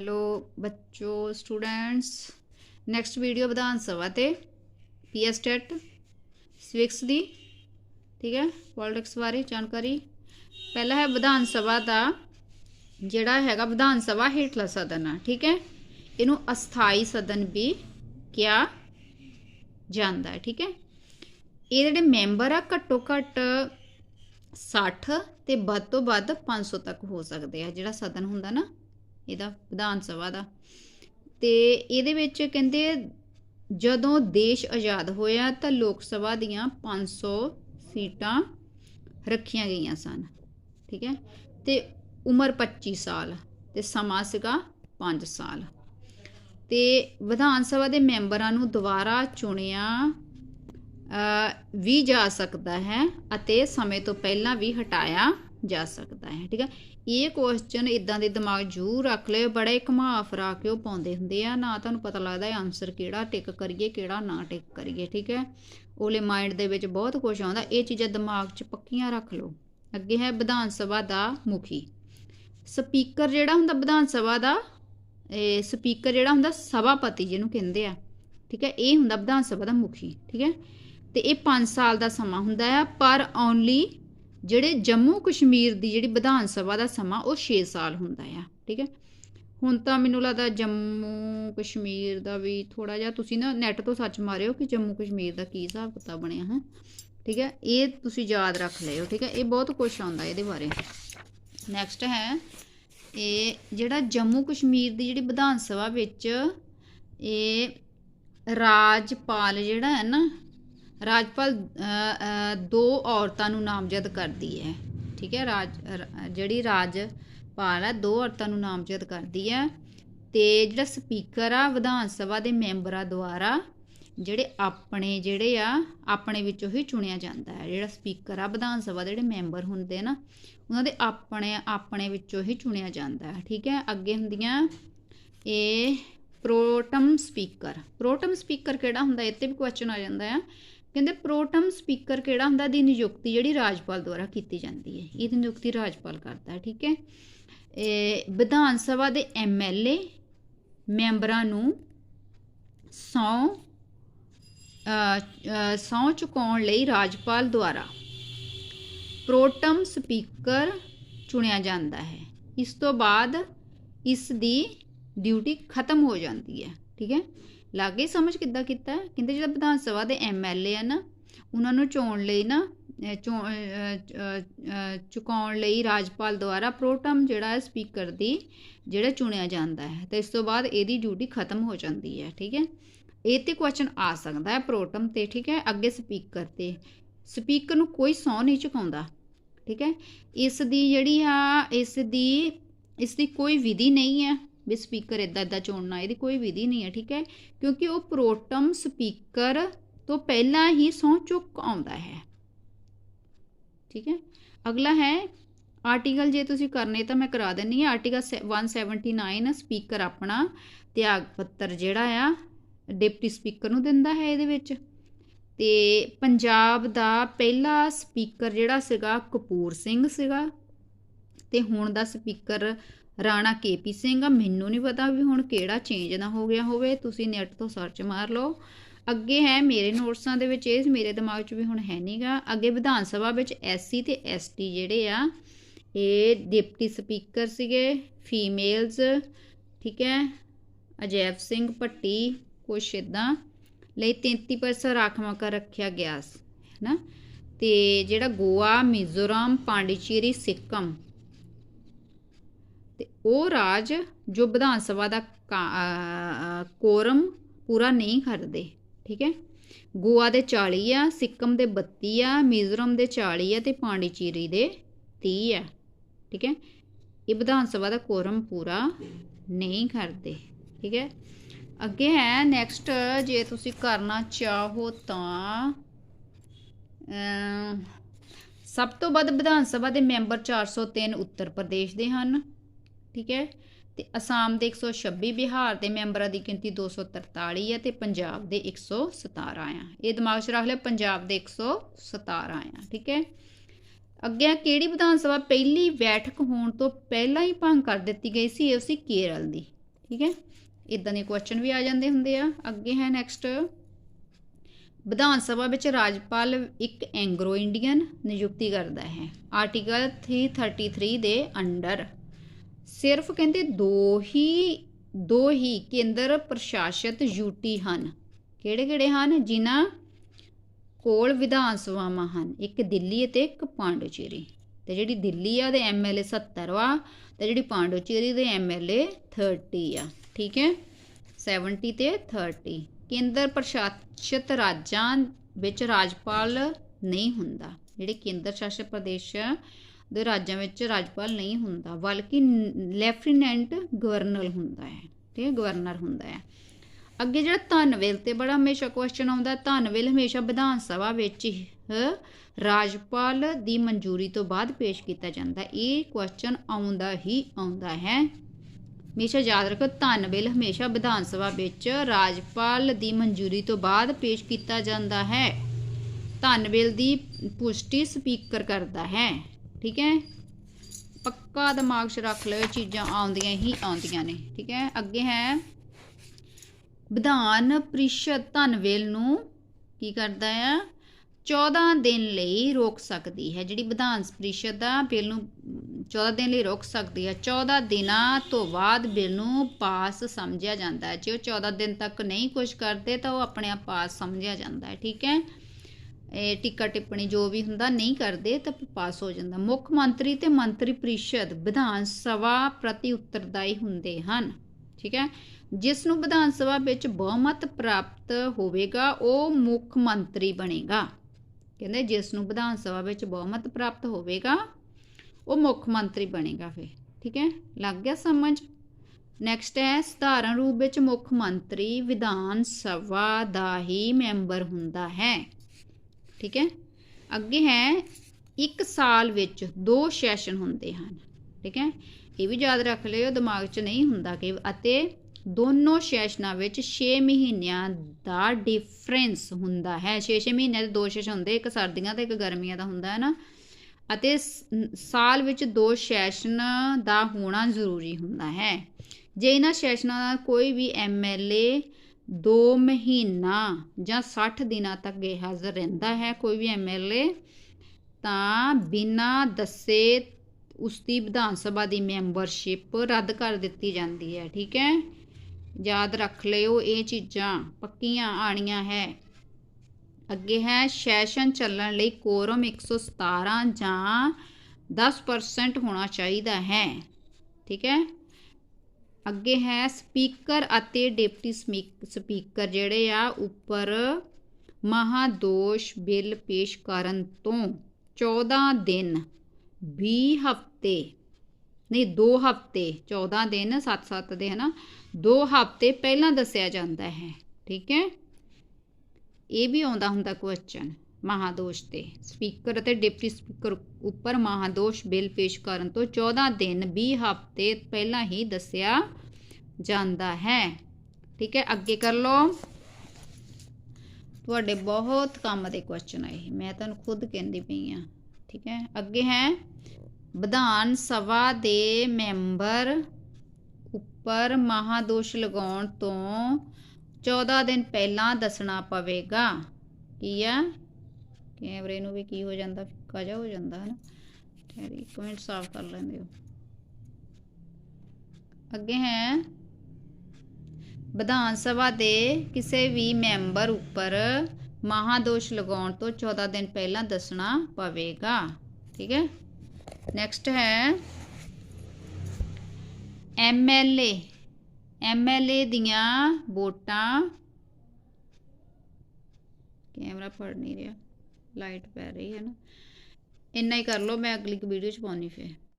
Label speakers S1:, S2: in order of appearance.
S1: Hello ਬੱਚੋ students next video Vidhan Sabha ਤੇ PS TET ਸਵਿਕਸ ਦੀ ਠੀਕ ਹੈ ਪੋਲਿਟਿਕਸ ਬਾਰੇ ਜਾਣਕਾਰੀ ਪਹਿਲਾ ਹੈ ਵਿਧਾਨ ਸਭਾ ਦਾ ਜਿਹੜਾ ਹੈਗਾ ਵਿਧਾਨ ਸਭਾ ਹੇਠਲਾ ਸਦਨ ਆ ਠੀਕ ਹੈ ਇਹਨੂੰ ਅਸਥਾਈ ਸਦਨ ਵੀ ਕਿਹਾ ਜਾਂਦਾ ਹੈ ਠੀਕ ਹੈ ਇਹ ਜਿਹੜੇ ਮੈਂਬਰ ਆ ਘੱਟੋ ਘੱਟ 60 ਤੇ ਵੱਧ ਤੋਂ ਵੱਧ 500 ਤੱਕ ਹੋ ਸਕਦੇ ਆ ਜਿਹੜਾ ਸਦਨ ਹੁੰਦਾ ਨਾ ਇਹਦਾ ਵਿਧਾਨ ਸਭਾ ਦਾ। ਤੇ ਇਹਦੇ ਵਿੱਚ ਕਹਿੰਦੇ, ਜਦੋਂ ਦੇਸ਼ ਆਜ਼ਾਦ ਹੋਇਆ ਤਾਂ ਲੋਕ ਸਭਾ ਦੀਆਂ 500 ਸੀਟਾਂ ਰੱਖੀਆਂ ਗਈਆਂ ਸਨ, ਠੀਕ ਹੈ? ਤੇ ਉਮਰ 25 ਸਾਲ ਤੇ ਸਮਾਂ ਸੀਗਾ 5 ਸਾਲ। ਤੇ ਵਿਧਾਨ ਸਭਾ ਦੇ ਮੈਂਬਰਾਂ ਨੂੰ ਦੁਬਾਰਾ ਚੁਣਿਆ ਵੀ ਜਾ ਸਕਦਾ ਹੈ ਅਤੇ ਸਮੇਂ ਤੋਂ ਪਹਿਲਾਂ ਵੀ ਹਟਾਇਆ ਜਾ ਸਕਦਾ ਹੈ, ਠੀਕ ਹੈ? ਇਹ ਕੁਐਸਚਨ ਇਦਾਂ ਦੇ ਦਿਮਾਗ ਜ਼ਰੂਰ ਰੱਖ ਲਿਓ, ਬੜੇ ਘੁਮਾ ਫਰਾ ਕੇ ਉਹ ਪਾਉਂਦੇ ਹੁੰਦੇ ਆ, ਨਾ ਤੁਹਾਨੂੰ ਪਤਾ ਲੱਗਦਾ ਆਨਸਰ ਕਿਹੜਾ ਟਿਕ ਕਰੀਏ, ਕਿਹੜਾ ਨਾ ਟਿਕ ਕਰੀਏ, ਠੀਕ ਹੈ? ਉਹਲੇ ਮਾਈਂਡ ਦੇ ਵਿੱਚ ਬਹੁਤ ਕੁਝ ਆਉਂਦਾ, ਇਹ ਚੀਜ਼ਾਂ ਦਿਮਾਗ 'ਚ ਪੱਕੀਆਂ ਰੱਖ ਲਓ। ਅੱਗੇ ਹੈ ਵਿਧਾਨ ਸਭਾ ਦਾ ਮੁਖੀ। ਸਪੀਕਰ ਜਿਹੜਾ ਹੁੰਦਾ ਵਿਧਾਨ ਸਭਾ ਦਾ, ਇਹ ਸਪੀਕਰ ਜਿਹੜਾ ਹੁੰਦਾ ਸਭਾਪਤੀ ਜਿਹਨੂੰ ਕਹਿੰਦੇ ਆ, ਠੀਕ ਹੈ? ਇਹ ਹੁੰਦਾ ਵਿਧਾਨ ਸਭਾ ਦਾ ਮੁਖੀ, ਠੀਕ ਹੈ? ਤੇ ਇਹ 5 ਸਾਲ ਦਾ ਸਮਾਂ ਹੁੰਦਾ ਆ, ਪਰ ਓਨਲੀ ਜਿਹੜੇ ਜੰਮੂ ਕਸ਼ਮੀਰ ਦੀ ਜਿਹੜੀ ਵਿਧਾਨ ਸਭਾ ਦਾ ਸਮਾਂ, ਉਹ 6 ਸਾਲ ਹੁੰਦਾ ਆ, ਠੀਕ ਹੈ? ਹੁਣ ਤਾਂ ਮੈਨੂੰ ਲੱਗਦਾ ਜੰਮੂ ਕਸ਼ਮੀਰ ਦਾ ਵੀ ਥੋੜਾ ਜਿਹਾ ਤੁਸੀਂ ਨਾ ਨੈਟ ਤੋਂ ਸਰਚ ਮਾਰਿਓ ਕਿ ਜੰਮੂ ਕਸ਼ਮੀਰ ਦਾ ਕੀ ਹਿਸਾਬ ਕਿਤਾਬ ਬਣਿਆ, ਹੈ? ਠੀਕ ਹੈ? ਇਹ ਤੁਸੀਂ ਯਾਦ ਰੱਖ ਲਿਓ, ਠੀਕ ਹੈ? ਇਹ ਬਹੁਤ ਕੁਝ ਆਉਂਦਾ ਇਹਦੇ ਬਾਰੇ। ਨੈਕਸਟ ਹੈ, ਇਹ ਜਿਹੜਾ ਜੰਮੂ ਕਸ਼ਮੀਰ ਦੀ ਜਿਹੜੀ ਵਿਧਾਨ ਸਭਾ ਵਿੱਚ ਇਹ ਰਾਜਪਾਲ ਜਿਹੜਾ ਹੈ ਨਾ ਰਾਜਪਾਲ ਦੋ ਔਰਤਾਂ ਨੂੰ ਨਾਮਜ਼ਦ ਕਰਦੀ ਹੈ। ਠੀਕ ਹੈ, ਰਾਜ ਜਿਹੜੀ ਰਾਜਪਾਲ ਹੈ, ਦੋ ਔਰਤਾਂ ਨੂੰ ਨਾਮਜ਼ਦ ਕਰਦੀ ਹੈ ਤੇ ਜਿਹੜਾ ਸਪੀਕਰ ਆ ਵਿਧਾਨ ਸਭਾ ਦੇ ਮੈਂਬਰਾਂ ਦੁਆਰਾ ਜਿਹੜੇ ਆਪਣੇ ਜਿਹੜੇ ਆ, ਆਪਣੇ ਵਿੱਚੋਂ ਹੀ ਚੁਣਿਆ ਜਾਂਦਾ ਹੈ। ਜਿਹੜਾ ਸਪੀਕਰ ਆ ਵਿਧਾਨ ਸਭਾ ਦੇ ਜਿਹੜੇ ਮੈਂਬਰ ਹੁੰਦੇ ਨਾ, ਉਹਨਾਂ ਦੇ ਆਪਣੇ ਆਪਣੇ ਵਿੱਚੋਂ ਹੀ ਚੁਣਿਆ ਜਾਂਦਾ ਹੈ। ਠੀਕ ਹੈ, ਅੱਗੇ ਹੁੰਦੀਆਂ ਇਹ ਪ੍ਰੋਟਮ ਸਪੀਕਰ। ਪ੍ਰੋਟਮ ਸਪੀਕਰ ਕਿਹੜਾ ਹੁੰਦਾ? ਇਹ ਤੇ ਵੀ ਕੁਐਸਚਨ ਆ ਜਾਂਦਾ ਆ ਕਹਿੰਦੇ ਪ੍ਰੋਟਮ ਸਪੀਕਰ ਕਿਹੜਾ ਹੁੰਦਾ? ਦੀ ਨਿਯੁਕਤੀ ਜਿਹੜੀ ਰਾਜਪਾਲ ਦੁਆਰਾ ਕੀਤੀ ਜਾਂਦੀ ਹੈ। ਇਹਦੀ ਨਿਯੁਕਤੀ ਰਾਜਪਾਲ ਕਰਦਾ, ਠੀਕ ਹੈ? ਇਹ ਵਿਧਾਨ ਸਭਾ ਦੇ ਐਮਐਲਏ ਮੈਂਬਰਾਂ ਨੂੰ ਸੌ ਸੌ ਚੁਕਾਉਣ ਲਈ ਰਾਜਪਾਲ ਦੁਆਰਾ ਪ੍ਰੋਟਮ ਸਪੀਕਰ ਚੁਣਿਆ ਜਾਂਦਾ ਹੈ। ਇਸ ਤੋਂ ਬਾਅਦ ਇਸ ਦੀ ਡਿਊਟੀ ਖਤਮ ਹੋ ਜਾਂਦੀ ਹੈ, ਠੀਕ ਹੈ? ਲਾਗੇ ਸਮਝ ਕਿੱਦਾਂ ਕੀਤਾ? ਕਹਿੰਦੇ ਜਿਹੜਾ ਵਿਧਾਨ ਸਭਾ ਦੇ ਐਮਐਲਏ ਆ ਨਾ, ਉਹਨਾਂ ਨੂੰ ਚੋਣ ਲਈ ਨਾ ਚੋ- ਚੁਕਾਉਣ ਲਈ ਰਾਜਪਾਲ ਦੁਆਰਾ ਪ੍ਰੋਟਮ ਜਿਹੜਾ ਸਪੀਕਰ ਦੀ ਜਿਹੜਾ ਚੁਣਿਆ ਜਾਂਦਾ ਹੈ। ਤੇ ਇਸ ਤੋਂ ਬਾਅਦ ਇਹਦੀ ਡਿਊਟੀ ਖਤਮ ਹੋ ਜਾਂਦੀ ਹੈ, ਠੀਕ ਹੈ? ਇਹ ਤੇ ਕੁਐਸਚਨ ਆ ਸਕਦਾ ਹੈ ਪ੍ਰੋਟਮ ਤੇ, ਠੀਕ ਹੈ? ਅੱਗੇ ਸਪੀਕਰ ਤੇ। ਸਪੀਕਰ ਨੂੰ ਕੋਈ ਸਹੁੰ ਨਹੀਂ ਚੁਕਾਉਂਦਾ, ਠੀਕ ਹੈ? ਇਸ ਦੀ ਜਿਹੜੀ ਆ, ਇਸ ਦੀ ਇਸ ਦੀ ਕੋਈ ਵਿਧੀ ਨਹੀਂ ਹੈ। ਵੀ ਸਪੀਕਰ ਇਦਾਂ ਇਦਾਂ ਚੁਣਨਾ, ਇਹਦੀ ਕੋਈ ਵਿਧੀ ਨਹੀਂ ਹੈ, ਠੀਕ ਹੈ? ਕਿਉਂਕਿ ਉਹ ਪ੍ਰੋਟਮ ਸਪੀਕਰ ਤੋਂ ਪਹਿਲਾਂ ਹੀ ਸਹੁੰ ਚੁੱਕ ਆਉਂਦਾ ਹੈ। ਠੀਕ ਹੈ? ਅਗਲਾ ਹੈ, ਆਰਟੀਕਲ ਜੇ ਤੁਸੀਂ ਕਰਨੇ ਤਾਂ ਮੈਂ ਕਰਾ ਦਿੰਨੀ ਆ ਆਰਟੀਕਲ 179 ਸਪੀਕਰ ਆਪਣਾ ਤਿਆਗ ਪੱਤਰ ਜਿਹੜਾ ਆ, ਡਿਪਟੀ ਸਪੀਕਰ ਨੂੰ ਦਿੰਦਾ ਹੈ ਇਹਦੇ ਵਿੱਚ। ਤੇ ਪੰਜਾਬ ਦਾ ਪਹਿਲਾ ਸਪੀਕਰ ਜਿਹੜਾ ਸੀਗਾ, ਕਪੂਰ ਸਿੰਘ ਸੀਗਾ। ਤੇ ਹੁਣ ਦਾ ਸਪੀਕਰ ਰਾਣਾ ਕੇਪੀ ਸਿੰਘ ਆ ਮੈਨੂੰ ਨਹੀਂ ਪਤਾ ਵੀ ਹੁਣ ਕਿਹੜਾ ਚੇਂਜ ਨਾ ਹੋ ਗਿਆ ਹੋਵੇ, ਤੁਸੀਂ ਨੈਟ ਤੋਂ ਸਰਚ ਮਾਰ ਲਓ। ਅੱਗੇ ਹੈ ਮੇਰੇ ਨੋਟਸਾਂ ਦੇ ਵਿੱਚ ਇਹ, ਮੇਰੇ ਦਿਮਾਗ 'ਚ ਵੀ ਹੁਣ ਹੈ ਨਹੀਂਗਾ ਅੱਗੇ ਵਿਧਾਨ ਸਭਾ ਵਿੱਚ ਐਸਸੀ ਤੇ ਐਸਟੀ ਜਿਹੜੇ ਆ, ਇਹ ਡਿਪਟੀ ਸਪੀਕਰ ਸੀਗੇ ਫੀਮੇਲਸ ਠੀਕ ਹੈ, ਅਜੈਬ ਸਿੰਘ, ਭੱਟੀ, ਕੁਛ ਇਦਾਂ ਲਈ 33% ਰਾਖਵਾਂਕਰ ਰੱਖਿਆ ਗਿਆ ਹੈ ਨਾ ਤੇ ਜਿਹੜਾ ਗੋਆ, ਮਿਜ਼ੋਰਮ, ਪਾਂਡੀਚੇਰੀ, ਸਿੱਕਮ ਉਹ ਰਾਜ ਜੋ ਵਿਧਾਨ ਸਭਾ ਦਾ ਕੋਰਮ ਪੂਰਾ ਨਹੀਂ ਕਰਦੇ ਠੀਕ ਹੈ? ਗੋਆ ਦੇ 40 ਆ ਸਿੱਕਮ ਦੇ 32 ਆ ਮਿਜ਼ੋਰਮ ਦੇ 40 ਆ ਤੇ ਪਾਂਡੀਚੇਰੀ ਦੇ 30 ਆ ਠੀਕ ਹੈ? ਇਹ ਵਿਧਾਨ ਸਭਾ ਦਾ ਕੋਰਮ ਪੂਰਾ ਨਹੀਂ ਕਰਦੇ ਠੀਕ ਹੈ? ਅੱਗੇ ਹੈ ਨੈਕਸਟ ਜੇ ਤੁਸੀਂ ਕਰਨਾ ਚਾਹੋ ਤਾਂ ਅਮ, ਸਭ ਤੋਂ ਵੱਧ ਵਿਧਾਨ ਸਭਾ ਦੇ ਮੈਂਬਰ 403 ਉੱਤਰ ਪ੍ਰਦੇਸ਼ ਦੇ ਹਨ। ਠੀਕ ਹੈ? ਤੇ ਅਸਾਮ ਦੇ 126 ਬਿਹਾਰ ਦੇ ਮੈਂਬਰਾਂ ਦੀ ਗਿਣਤੀ 243 ਹੈ ਤੇ ਪੰਜਾਬ ਦੇ 117 ਆ। ਇਹ ਦਿਮਾਗ 'ਚ ਰੱਖ ਲਿਓ, ਪੰਜਾਬ ਦੇ 117 ਆ, ਠੀਕ ਹੈ? ਅੱਗੇ ਕਿਹੜੀ ਵਿਧਾਨ ਸਭਾ ਪਹਿਲੀ ਬੈਠਕ ਹੋਣ ਤੋਂ ਪਹਿਲਾਂ ਹੀ ਭੰਗ ਕਰ ਦਿੱਤੀ ਗਈ ਸੀ? ਇਹ ਸੀ ਕੇਰਲ ਦੀ, ਠੀਕ ਹੈ? ਇਦਾਂ ਦੇ ਕੁਐਸਚਨ ਵੀ ਆ ਜਾਂਦੇ ਹੁੰਦੇ ਆ। ਅੱਗੇ ਹੈ ਨੈਕਸਟ ਵਿਧਾਨ ਸਭਾ ਵਿੱਚ ਰਾਜਪਾਲ ਇੱਕ ਐਂਗਰੋ ਇੰਡੀਅਨ ਨਿਯੁਕਤੀ ਕਰਦਾ ਹੈ। ਆਰਟੀਕਲ 333 ਦੇ ਅੰਡਰ। ਸਿਰਫ ਕਹਿੰਦੇ ਦੋ ਹੀ ਦੋ ਹੀ ਕੇਂਦਰ ਪ੍ਰਸ਼ਾਸਿਤ ਯੂਟੀ ਹਨ। ਕਿਹੜੇ ਕਿਹੜੇ ਹਨ? ਜਿਨ੍ਹਾਂ ਕੋਲ ਵਿਧਾਨ ਸਭਾਵਾਂ ਹਨ। ਇੱਕ ਦਿੱਲੀ ਅਤੇ ਇੱਕ ਪਾਂਡੂਚੇਰੀ। ਤੇ ਜਿਹੜੀ ਦਿੱਲੀ ਆ, ਉਹਦੇ ਐਮਐਲਏ 70 ਵਾ ਤੇ ਜਿਹੜੀ ਪਾਂਡੂਚੇਰੀ ਦੇ ਐਮਐਲਏ 30 ਆ। ਠੀਕ ਹੈ? 70 ਤੇ 30 ਕੇਂਦਰ ਪ੍ਰਸ਼ਾਸਿਤ ਰਾਜਾਂ ਵਿੱਚ ਰਾਜਪਾਲ ਨਹੀਂ ਹੁੰਦਾ। ਜਿਹੜੇ ਕੇਂਦਰ ਸ਼ਾਸਿਤ ਪ੍ਰਦੇਸ਼ ਦੇ ਰਾਜਾਂ ਵਿੱਚ ਰਾਜਪਾਲ ਨਹੀਂ ਹੁੰਦਾ, ਬਲਕਿ ਲੈਫਟੀਨੈਂਟ ਗਵਰਨਰ ਹੁੰਦਾ ਹੈ, ਠੀਕ ਹੈ, ਗਵਰਨਰ ਹੁੰਦਾ ਹੈ। ਅੱਗੇ ਜਿਹੜਾ ਧਨਵੇਲ ਤੇ ਬੜਾ ਹਮੇਸ਼ਾ ਕੁਐਸਚਨ ਆਉਂਦਾ, ਧਨਵੇਲ ਹਮੇਸ਼ਾ ਵਿਧਾਨ ਸਭਾ ਵਿੱਚ ਹੀ ਰਾਜਪਾਲ ਦੀ ਮਨਜ਼ੂਰੀ ਤੋਂ ਬਾਅਦ ਪੇਸ਼ ਕੀਤਾ ਜਾਂਦਾ। ਇਹ ਕੁਐਸਚਨ ਆਉਂਦਾ ਹੀ ਆਉਂਦਾ ਹੈ। ਹਮੇਸ਼ਾ ਯਾਦ ਰੱਖੋ, ਧਨਵੇਲ ਹਮੇਸ਼ਾ ਵਿਧਾਨ ਸਭਾ ਵਿੱਚ ਰਾਜਪਾਲ ਦੀ ਮਨਜ਼ੂਰੀ ਤੋਂ ਬਾਅਦ ਪੇਸ਼ ਕੀਤਾ ਜਾਂਦਾ ਹੈ। ਧਨਵੇਲ ਦੀ ਪੁਸ਼ਟੀ ਸਪੀਕਰ ਕਰਦਾ ਹੈ। ਠੀਕ ਹੈ? ਪੱਕਾ ਦਿਮਾਗ 'ਚ ਰੱਖ ਲਿਓ ਚੀਜ਼ਾਂ ਆਉਂਦੀਆਂ ਹੀ ਆਉਂਦੀਆਂ ਨੇ, ਠੀਕ ਹੈ? ਅੱਗੇ ਹੈ। ਵਿਧਾਨ ਪ੍ਰੀਸ਼ਦ ਧਨਵੇਲ ਨੂੰ ਕੀ ਕਰਦਾ ਆ? 14 ਦਿਨ ਲਈ ਰੋਕ ਸਕਦੀ ਹੈ, ਜਿਹੜੀ ਵਿਧਾਨ ਪ੍ਰੀਸ਼ਦ ਆ, ਬਿੱਲ ਨੂੰ 14 ਦਿਨ ਲਈ ਰੋਕ ਸਕਦੀ ਹੈ। 14 ਦਿਨਾਂ ਤੋਂ ਬਾਅਦ ਬਿੱਲ ਨੂੰ ਪਾਸ ਸਮਝਿਆ ਜਾਂਦਾ ਹੈ। ਜੇ ਉਹ 14 ਦਿਨ ਤੱਕ ਨਹੀਂ ਕੁਝ ਕਰਦੇ, ਤਾਂ ਉਹ ਆਪਣੇ ਆਪ ਪਾਸ ਸਮਝਿਆ ਜਾਂਦਾ ਹੈ, ਠੀਕ ਹੈ? ਇਹ ਟਿੱਕਾ ਟਿੱਪਣੀ ਜੋ ਵੀ ਹੁੰਦਾ ਨਹੀਂ ਕਰਦੇ ਤਾਂ ਪਾਸ ਹੋ ਜਾਂਦਾ। ਮੁੱਖ ਮੰਤਰੀ ਤੇ ਮੰਤਰੀ ਪਰਿਸ਼ਦ ਵਿਧਾਨ ਸਭਾ ਪ੍ਰਤੀ ਉੱਤਰਦਾਈ ਹੁੰਦੇ ਹਨ, ਠੀਕ ਹੈ? ਜਿਸ ਨੂੰ ਵਿਧਾਨ ਸਭਾ ਵਿੱਚ ਬਹੁਮਤ ਪ੍ਰਾਪਤ ਹੋਵੇਗਾ, ਉਹ ਮੁੱਖ ਮੰਤਰੀ ਬਣੇਗਾ। ਕਹਿੰਦੇ ਜਿਸ ਨੂੰ ਵਿਧਾਨ ਸਭਾ ਵਿੱਚ ਬਹੁਮਤ ਪ੍ਰਾਪਤ ਹੋਵੇਗਾ, ਉਹ ਮੁੱਖ ਮੰਤਰੀ ਬਣੇਗਾ ਫਿਰ, ਠੀਕ ਹੈ? ਲੱਗ ਗਿਆ ਸਮਝ? ਨੈਕਸਟ ਹੈ, ਸਧਾਰਨ ਰੂਪ ਵਿੱਚ ਮੁੱਖ ਮੰਤਰੀ ਵਿਧਾਨ ਸਭਾ ਦਾ ਹੀ ਮੈਂਬਰ ਹੁੰਦਾ ਹੈ। ਠੀਕ ਹੈ? ਅੱਗੇ ਹੈ, ਇੱਕ ਸਾਲ ਵਿੱਚ ਦੋ ਸੈਸ਼ਨ ਹੁੰਦੇ ਹਨ, ਠੀਕ ਹੈ? ਇਹ ਵੀ ਯਾਦ ਰੱਖ ਲਿਓ, ਦਿਮਾਗ 'ਚ ਨਹੀਂ ਹੁੰਦਾ ਕਿ ਅਤੇ ਦੋਨੋਂ ਸੈਸ਼ਨਾਂ ਵਿੱਚ 6 ਮਹੀਨਿਆਂ ਦਾ ਡਿਫਰੈਂਸ ਹੁੰਦਾ ਹੈ। 6-6 ਮਹੀਨਿਆਂ ਦੇ ਦੋ ਸੈਸ਼ਨ ਹੁੰਦੇ, ਇੱਕ ਸਰਦੀਆਂ ਤੇ ਇੱਕ ਗਰਮੀਆਂ ਦਾ ਹੁੰਦਾ, ਹੈ ਨਾ? ਅਤੇ ਸਾਲ ਵਿੱਚ ਦੋ ਸੈਸ਼ਨ ਦਾ ਹੋਣਾ ਜ਼ਰੂਰੀ ਹੁੰਦਾ ਹੈ। ਜੇ ਇਹਨਾਂ ਸੈਸ਼ਨਾਂ ਦਾ ਕੋਈ ਵੀ ਐਮਐਲਏ 2 ਮਹੀਨਾ ਜਾਂ 60 ਦਿਨਾਂ ਤੱਕ ਗੈਰਹਾਜ਼ਰ ਰਹਿੰਦਾ ਹੈ, ਕੋਈ ਵੀ ਐਮਐਲਏ ਤਾਂ ਬਿਨਾਂ ਦੱਸੇ ਉਸ ਦੀ ਵਿਧਾਨ ਸਭਾ ਦੀ ਮੈਂਬਰਸ਼ਿਪ ਰੱਦ ਕਰ ਦਿੱਤੀ ਜਾਂਦੀ ਹੈ, ਠੀਕ ਹੈ? ਯਾਦ ਰੱਖ ਲਿਓ, ਇਹ ਚੀਜ਼ਾਂ ਪੱਕੀਆਂ ਆਣੀਆਂ ਹੈ। ਅੱਗੇ ਹੈ, ਸੈਸ਼ਨ ਚੱਲਣ ਲਈ ਕੋਰਮ 117 ਜਾਂ 10% ਹੋਣਾ ਚਾਹੀਦਾ ਹੈ, ਠੀਕ ਹੈ? ਅੱਗੇ ਹੈ ਸਪੀਕਰ ਅਤੇ ਡਿਪਟੀ ਸਪੀਕਰ ਜਿਹੜੇ ਆ ਉੱਪਰ ਮਹਾਦੋਸ਼ ਬਿੱਲ ਪੇਸ਼ ਕਰਨ ਤੋਂ 14 ਦਿਨ 20 ਹਫ਼ਤੇ, ਨਹੀਂ 2 ਹਫ਼ਤੇ 14 ਦਿਨ 7-7 ਦੇ ਹਨਾ 2 ਹਫ਼ਤੇ ਪਹਿਲਾਂ ਦੱਸਿਆ ਜਾਂਦਾ ਹੈ, ਠੀਕ ਹੈ? ਇਹ ਵੀ ਆਉਂਦਾ ਹੁੰਦਾ ਕੁਐਸਚਨ ਮਹਾਦੋਸ਼ ਤੇ। ਸਪੀਕਰ ਅਤੇ ਡਿਪਟੀ ਸਪੀਕਰ ਉੱਪਰ ਮਹਾਦੋਸ਼ ਬਿੱਲ ਪੇਸ਼ ਕਰਨ ਤੋਂ 14 ਦਿਨ 20 ਹਫ਼ਤੇ ਪਹਿਲਾਂ ਹੀ ਦੱਸਿਆ ਜਾਂਦਾ ਹੈ। ਠੀਕ ਹੈ, ਅੱਗੇ ਕਰ ਲਓ। ਤੁਹਾਡੇ ਬਹੁਤ ਕੰਮ ਦੇ ਕੁਐਸਚਨ ਆਏ। ਮੈਂ ਤੁਹਾਨੂੰ ਖੁਦ ਕਹਿੰਦੀ ਪਈ ਆ ਠੀਕ ਹੈ, ਅੱਗੇ ਹੈ। ਵਿਧਾਨ ਸਭਾ ਦੇ ਮੈਂਬਰ ਉੱਪਰ ਮਹਾਦੋਸ਼ ਲਗਾਉਣ ਤੋਂ 14 ਦਿਨ ਪਹਿਲਾਂ ਦੱਸਣਾ ਪਵੇਗਾ। ਕੀ ਆ ਕੈਮਰੇ ਨੂੰ ਵੀ ਕੀ ਹੋ ਜਾਂਦਾ, ਫਿੱਕਾ ਜਿਹਾ ਹੋ ਜਾਂਦਾ, ਹਨਾ। ਨਾ ਠਹਿਰੀ ਕਮੈਂਟ ਸਾਫ਼ ਕਰ ਲੈਂਦੇ ਹੋ। ਅੱਗੇ ਹੈ। ਵਿਧਾਨ ਸਭਾ ਦੇ ਕਿਸੇ ਵੀ ਮੈਂਬਰ ਉੱਪਰ ਮਹਾਦੋਸ਼ ਲਗਾਉਣ ਤੋਂ 14 ਦਿਨ ਪਹਿਲਾਂ ਦੱਸਣਾ ਪਵੇਗਾ। ਠੀਕ ਹੈ? ਨੈਕਸਟ ਹੈ। ਐਮਐਲਏ ਐਮਐਲਏ ਦੀਆਂ ਵੋਟਾਂ। ਕੈਮਰਾ ਫੜ ਨਹੀਂ ਰਿਹਾ। ਲਾਈਟ ਪੈ ਰਹੀ ਹੈ ਨਾ। ਇੰਨਾ ਹੀ ਕਰ ਲਓ, ਮੈਂ ਅਗਲੀ ਵੀਡੀਓ ਚ ਪਾਉਣੀ ਫੇਰ।